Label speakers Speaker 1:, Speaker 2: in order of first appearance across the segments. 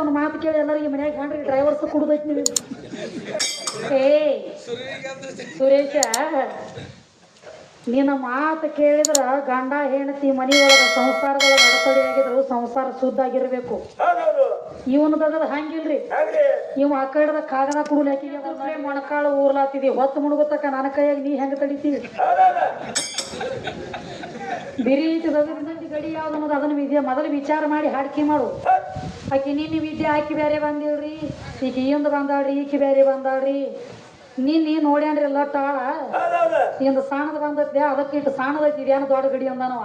Speaker 1: ಅವ್ನ ಮಾತು ಕೇಳಿ ಎಲ್ಲರಿಗೆ ಮನ್ಯಾಗ ಹಾಂಡ್ರಿ ಡ್ರೈವರ್ಸ್ ಕುಡ್ಬೇಕು ನೀವು? ಏ ಸುರೇಶ ನಿನ್ನ ಮಾತು ಕೇಳಿದ್ರ ಗಂಡ ಹೆಂಡತಿ ಮನೆಯೊಳಗ ಸಂಸಾರದೊಳಗ ಅಡತಡಿ ಆಗಿದ್ರು ಸಂಸಾರ ಶುದ್ಧ ಆಗಿರ್ಬೇಕು. ಇವನದಾಗ ಹಂಗಿಲ್ರಿ. ಇವ್ ಆ ಕಡೆದ ಕಾಗದ ಕುಡಲ್ ಹಾಕಿ ಮೊಣಕಾಳು ಊರ್ಲಾತಿದಿ ಹೊತ್ತು ಮುಣಗತಕ್ಕ ನನ್ನ ಕೈಯಾಗ ನೀ ಹೆಂಗ ತಡಿತೀವಿ?
Speaker 2: ಹೌದೌದು.
Speaker 1: ಬಿರಿ ಇನ್ನೊಂದು ಗಡಿ ಯಾವ್ದು ಅನ್ನೋದು ಅದನ್ನ ವಿದ್ಯೆ ಮೊದಲು ವಿಚಾರ ಮಾಡಿ ಹಾಡ್ಕಿ ಮಾಡು. ಆಕಿ, ನಿನ್ನ ವಿದ್ಯೆ ಆಕಿ ಬೇರೆ ಬಂದಿಲ್ರಿ. ಈಗ ಈಂದ ಬಂದಾಳ್ರಿ, ಈಕಿ ಬೇರೆ ಬಂದಾಳ್ರಿ. ನಿನ್ನೆ ನೋಡ್ಯಾನ್ರಿ ಎಲ್ಲ
Speaker 2: ಹೌದೌದು
Speaker 1: ಇಂದ ಸಾಣದ ಬಂದದ್ದೆ, ಅದಕ್ಕೆ ಇಟ್ಟು ಸಾಣದ ಇದೇನು ದೊಡ್ಡ ಗಡಿ ಅಂದನವ.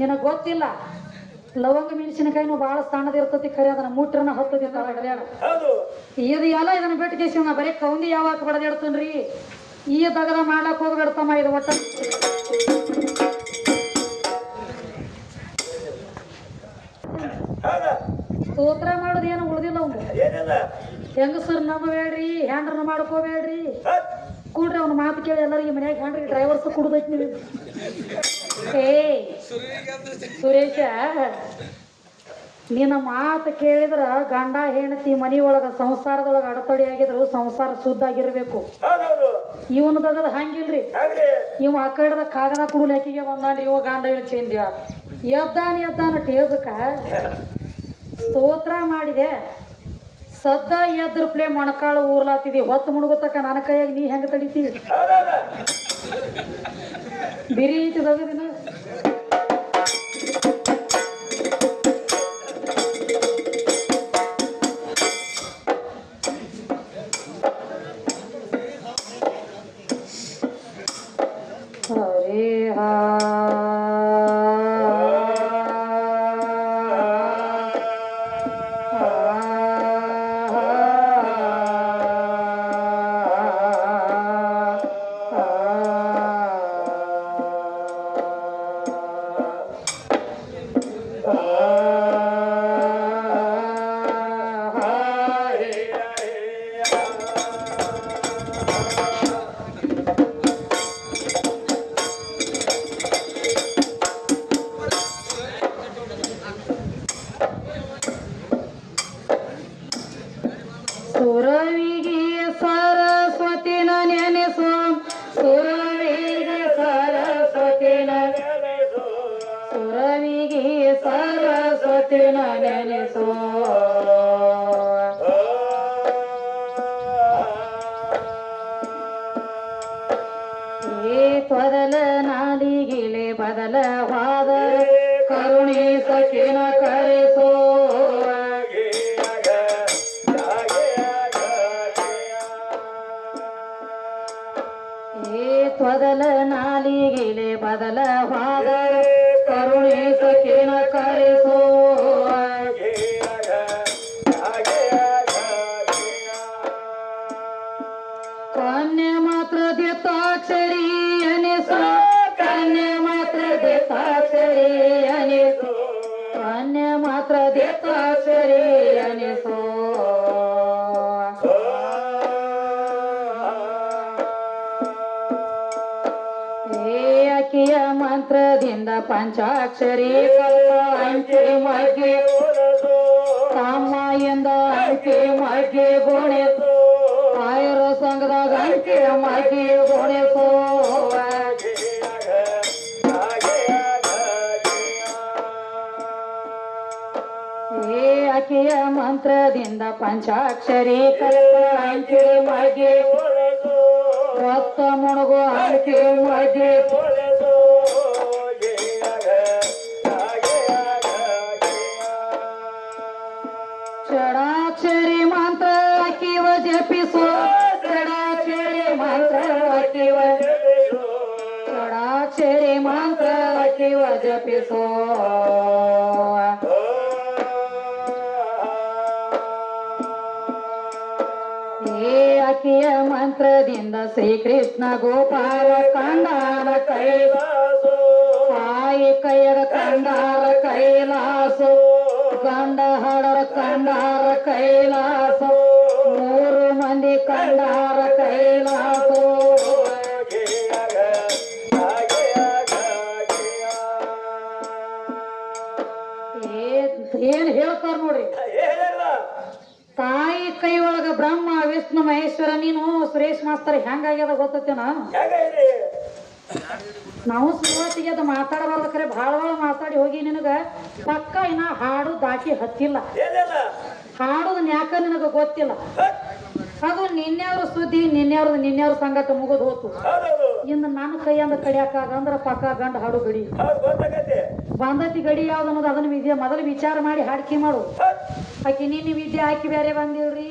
Speaker 1: ನಿನಗೆ ಗೊತ್ತಿಲ್ಲ? ಲವಂಗ ಮೆಣಸಿನಕಾಯಿನೂ ಭಾಳ ಸಣ್ಣದ ಇರ್ತತಿ ಖರೆ, ಅದನ್ನ ಮುಟ್ರನ ಹತ್ತತಿ
Speaker 2: ಹೌದು
Speaker 1: ಇದು ಎಲ್ಲ ಇದನ್ನ ಬಿಟ್ಟು ಕೇಸಿ ನಾ ಬರೀ ಕೌಂದಿ ಯಾವಾಗ ಬಡದಿಡ್ತನ್ರಿ ಈ ದಗದ ಮಾಡ್ಲಕ್ ಹೋಗ್ಬೇಡ್ತಮ್ಮ ಇದು ಒಟ್ಟ. ಸ್ತೋತ್ರ ಮಾಡೋದು ಏನು ಉಳ್ದಿಲ್ಲ ಅವ್ನು
Speaker 2: ಏನಿಲ್ಲ.
Speaker 1: ಹೆಂಗಸರ್ ನಂಬಬೇಡ್ರಿ ಹ್ಯಾಂಡ್ರನ್ನ ಮಾಡ್ಕೋಬೇಡ್ರಿ. ಕೂಡ್ರಿ ಅವ್ನ ಮಾತು ಕೇಳಿ ಎಲ್ಲರಿಗೆ ಮನ್ಯಾಗ ಹ್ಯಾಂಡ್ರಿ ಡ್ರೈವರ್ಸ್ ಕುಡ್ದೈತಿ ನೀವು ಏ ಸುರೇಶ ನಿನ್ನ ಮಾತು ಕೇಳಿದ್ರ ಗಂಡ ಹೆಂಡತಿ ಮನೆಯೊಳಗ ಸಂಸಾರದೊಳಗ ಅಡತಡಿ ಆಗಿದ್ರು ಸಂಸಾರ ಶುದ್ಧ ಆಗಿರ್ಬೇಕು.
Speaker 2: ಹೌದೌದು.
Speaker 1: ಇವನದಾಗ ಹಂಗಿಲ್ರಿ. ಇವ್ ಆ ಕಡೆದ ಕಾಗದ ಕುಡುಲ್ ಹಾಕಿಗೆ ಬಂದಾನ ಇವ ಗಂಡ ಚೇಂದ್ಯ. ಎದ್ದಾನ ಎದ್ದಾನ ಟೇಜಕ ಸ್ತೋತ್ರ ಮಾಡಿದೆ. ಸದ್ದ ಎದ್ರ ಪ್ಲೇ ಮೊಣಕಾಳು ಊರ್ಲಾತಿದಿ, ಹೊತ್ತು ಮುಳುಗುತ್ತಕ ನನ್ನ ಕೈಯಾಗ ನೀ ಹೆಂಗ ತಡಿತೀವಿ
Speaker 2: ಇತ್ತು
Speaker 1: ಬಿರಿ ಸರಸ್ವತಿನ ನೆನೆಸು ಏ ತೊದಲ ನಾಲಿಗಿಲೆ ಬದಲವಾದ ಕರುಣೆ ಸಖಿನ ಕರೆಸೋ. ಏ ತ್ವದಲ ನಾಲಿಗಿಲೆ ಬದಲವಾದ ಕನ್ಯೆ ಮಾತ್ರ ದಿತ್ತಾಕ್ಷರಿ ಅನಿಸೋ. ಏ ಅಕ್ಕಿಯ ಮಂತ್ರದಿಂದ ಪಂಚಾಕ್ಷರಿ ಕಲ್ಪ ಅಂಕಿ ಮಗ್ಗೆ ತಮ್ಮ ಎಂದ ಅಂಕಿ ಮಗ್ಗೆ ಗುಣಿಸು ಆಯರ ಸಂಘದಾಗ ಅಂಕಿ ಮಗ್ಗೆ ಏ ಮಂತ್ರದಿಂದ ಪಂಚಾಕ್ಷರಿ ಕಲ್ಪಿ ಮಗೆ ರಕ್ತ ಮುಣಗು ಅಂಚೆ ಮಗ್ಗೆ ಮಂತ್ರದಿಂದ ಶ್ರೀಕೃಷ್ಣ ಗೋಪಾಲ ಕಂಡಾರ ಕೈಲಾಸು. ತಾಯಿ ಕೈಯರ ಕಂಡಾರ ಕೈಲಾಸು. ಕಂಡಹಡರ ಕಂಡಾರ ಕೈಲಾಸು. ಮೂರು ಮಂದಿ ಕಂಡಾರ ಕೈಲಾಸು. ಏನ್ ಹೇಳ್ತಾರ ನೋಡ್ರಿ? ತಾಯಿ ಕೈ ಒಳಗ ಬ್ರಹ್ಮ ವಿಷ್ಣು ಮಹೇಶ್ವರ ನೀನು ಸುರೇಶ್ ಮಾಸ್ತರ್ ಹೆಂಗಾಗ್ಯದ ಗೊತ್ತೇನ ನಾವು ಸುರುವಾತಿಗೆ ಅದು ಮಾತಾಡಬಾರ್ದು ಖರೆ ಭಾಳ ಭಾಳ ಮಾತಾಡಿ ಹೋಗಿ ನಿನಗ. ಪಕ್ಕ ಇನ್ನ ಹಾಡು ದಾಟಿ ಹತ್ತಿಲ್ಲ. ಹಾಡುದ ನ್ಯಾಕ ನಿನಗ ಗೊತ್ತಿಲ್ಲ. ಅದು ನಿನ್ನೆಯವ್ರ ಸುದ್ದಿ ನಿನ್ನೆಯವ್ರದ್ದು ನಿನ್ನೆಯವ್ರ ಸಂಗತ ಮುಗಿದು ಹೋತು. ಇನ್ನು ನನ್ನ ಕೈಯಿಂದ ಕಡಿಯಾಕಾಗ ಅಂದ್ರ ಪಕ್ಕ ಗಂಡ ಹಾಡು ಗಡಿ. ಬಂದತಿ ಗಡಿ ಯಾವ್ದು ಅನ್ನೋದು ಅದನ್ನ ಮೊದಲು ವಿಚಾರ ಮಾಡಿ ಹಾಡ್ಕಿ ಮಾಡು. ಆಕಿ ನಿನ್ನೆ ವಿದ್ಯೆ ಆಕಿ ಬೇರೆ ಬಂದಿಲ್ರಿ?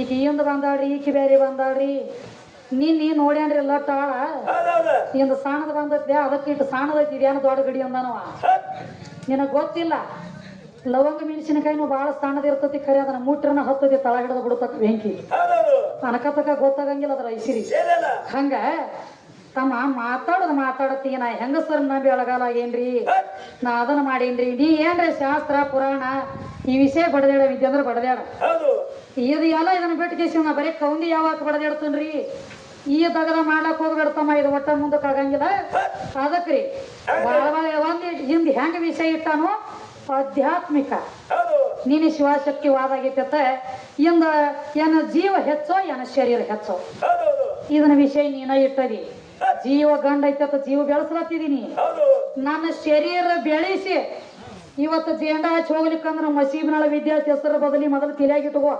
Speaker 1: ಈಗ ಇಂದು ಬಂದಾಳ್ರಿ ಈಕಿ ಬೇರೆ ಬಂದಾಳ್ರಿ? ನಿನ್ನೆ ನೋಡ್ಯಾನ್ರಿ ಎಲ್ಲ
Speaker 2: ತಾಳ.
Speaker 1: ಇಂದು ಸಾಣದ ಬಂದದ್ದೆ ಅದಕ್ಕೆ ಇಟ್ಟು ಸಾಣದೈತಿ ಇದೇನು ದೊಡ್ಡ ಗಡಿ ಅಂದನವ? ನಿನಗ್ ಗೊತ್ತಿಲ್ಲ? ಲವಂಗ ಮೆಣಸಿನಕಾಯಿನೂ ಭಾಳ ಸಣ್ಣದ ಇರ್ತತಿ ಖರೆ ಅದನ್ನ ಮುಟ್ರನ ಹತ್ತದಿ ತಳ ಹಿಡಿದು ಬಿಡ್ತಕ್ಕ ಬೆಂಕಿ.
Speaker 2: ತನಕ
Speaker 1: ಅನಕತಕ ಗೊತ್ತಾಗಂಗಿಲ್ಲ ಅದ್ರ ಐಸಿರಿ ಹಂಗ? ತಮ್ಮ ಮಾತಾಡೋದು ಮಾತಾಡತ್ತೀಗ ನಾ ಹೆಂಗಸರ್ ನಂಬಿ ಅಳಗಾಲ ಏನ್ರಿ. ನಾ ಅದನ್ನ ಮಾಡೀನ್ರಿ? ನೀ ಏನ್ರಿ ಶಾಸ್ತ್ರ ಪುರಾಣ ಈ ವಿಷಯ ಬಡದೇಡ ವಿದ್ಯೆ ಅಂದ್ರೆ ಬಡದಾಡ. ಇದು ಎಲ್ಲ ಇದನ್ನ ಬಿಟ್ಟು ಕೇಸಿ ನಾ ಬರೀ ಕೌಂದಿ ಯಾವಾಗ ಬಡದೇಡ್ತನ್ರಿ? ಈ ದಗದ ಮಾಡ್ಲಕ್ ಹೋಗ್ಬೇಡ್ತಮ್ಮ ಇದು ಒಟ್ಟ ಮುಂದಕ್ಕೆ ಆಗಂಗಿಲ್ಲ. ಅದಕ್ರಿ ಒಂದ್ ಭಾಳ ಒಂದು ಹಿಂದ್ ಹೆಂಗ ವಿಷಯ ಇಟ್ಟಾನು ಆಧ್ಯಾತ್ಮಿಕ. ನೀನು ಶಿವಶಕ್ತಿ ವಾದ ಆಗೈತೆ ಇಂದ ಏನ ಜೀವ ಹೆಚ್ಚೋ ಏನ ಶರೀರ ಹೆಚ್ಚೋ. ಇದನ್ನ ವಿಷಯ ನೀನ ಇಟ್ಟದಿ. ಜೀವ ಗಂಡ ಐತೆ ಜೀವ ಬೆಳೆಸ್ಲತ್ತಿದೀನಿ ನನ್ನ ಶರೀರ ಬೆಳೆಸಿ ಇವತ್ತು ಜೇಂಡ ಹಚ್ಚಿ ಹೋಗ್ಲಿಕ್ಕಂದ್ರ ಮಸೀಬ್ನಾಳ ವಿದ್ಯಾರ್ಥಿ ಹೆಸರು ಬದಲಿ ಮೊದಲು
Speaker 2: ತಿಳಿಯಾಗಿ
Speaker 1: ತಗೋ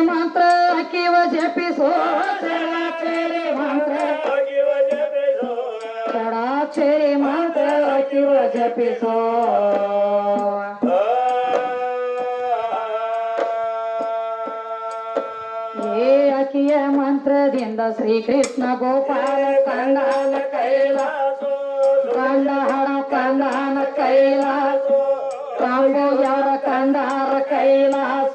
Speaker 1: ಮಂತ್ರ ಕಿವ ಜಪಿಸೋ. ಮಂತ್ರ ಕಿವ ಜಪಿಸೋ. ಏ ಅಕಿಯ ಮಂತ್ರದಿಂದ ಶ್ರೀಕೃಷ್ಣ ಗೋಪಾಲ ಕಂಡಾನ ಕೈಲಾಸ ಕಂಡ ಹಣ ಕಂಡಾನ ಕೈಲಾಸ ಕಾಂಬೋ ಯಾರ ಕಂಡಾರ ಕೈಲಾಸೋ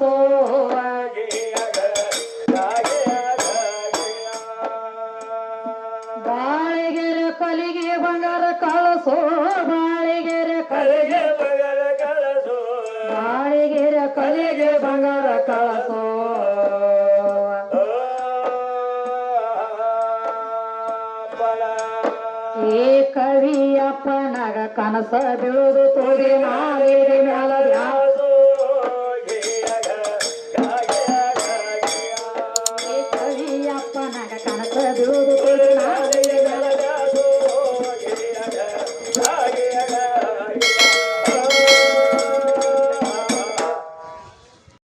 Speaker 1: ಕನಸ ಬೀಳುದು ತೋರಿ ನಾವೇರಿ ಮ್ಯಾಲ ಧ್ಯಾನ